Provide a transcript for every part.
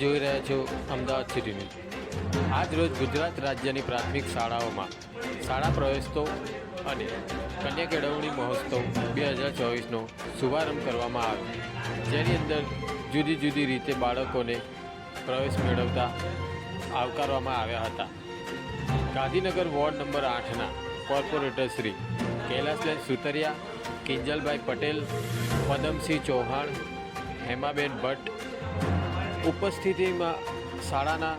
જોઈ રહ્યા છો અમદાવાદ સિટી ન્યૂઝ આજરોજ ગુજરાત રાજ્યની પ્રાથમિક શાળાઓમાં શાળા પ્રવેશતો અને કન્યા કેળવણી મહોત્સવ બે હજાર ચોવીસનો શુભારંભ કરવામાં આવ્યો. જેની અંદર જુદી જુદી રીતે બાળકોને પ્રવેશ મેળવતા આવકારવામાં આવ્યા હતા. ગાંધીનગર વોર્ડ નંબર આઠના કોર્પોરેટર શ્રી કૈલાસબેન સુતરિયા, કિંજલભાઈ પટેલ, પદમસિંહ ચૌહાણ, હેમાબેન ભટ્ટ ઉપસ્થિતિમાં શાળાના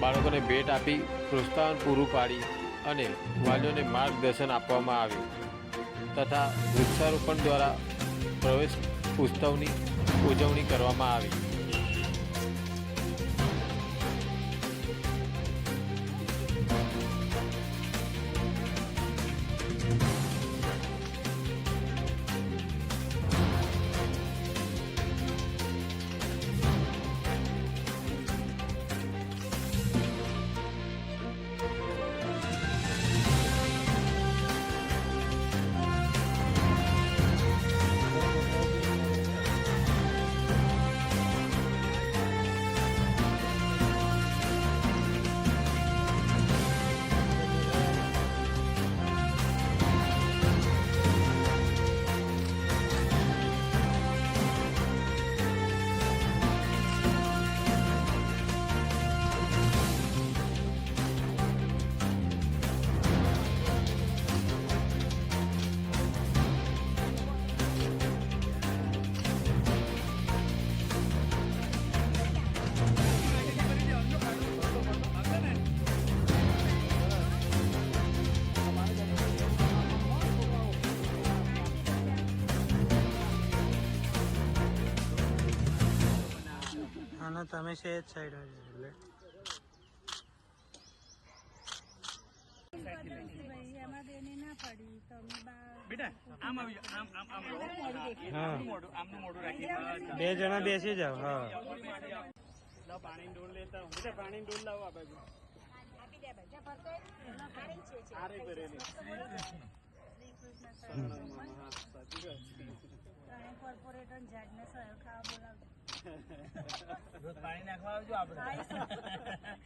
બાળકોને ભેટ આપી પ્રોત્સાહન પૂરું પાડી અને વાલીઓને માર્ગદર્શન આપવામાં આવ્યું તથા વૃક્ષારોપણ દ્વારા પ્રવેશ ઉત્સવની ઉજવણી કરવામાં આવી. આનો તમે છે જ સાઈડ એટલે બા બેટા આમ આવી જાઓ. આમ આમ આમ રહો. હા. આમનું મોઢું આમનું મોઢું રાખી બે જણા બેસી જાવ હા પાણીની ડોલ લેતા. બેટા પાણીની ડોલ લાવો આ બાજુ આ રહી ભરેલી. શરણાઈમાં, હા, છે. પાણી નાખવા આવજો આપણે.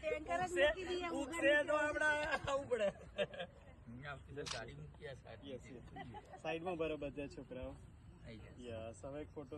ટેન્કર જ મૂકી દઈએ ઉગશે તો આપણે આવું પડે. સાઈડમાં બરો બધા છોકરાઓ. યસ હવે ફોટો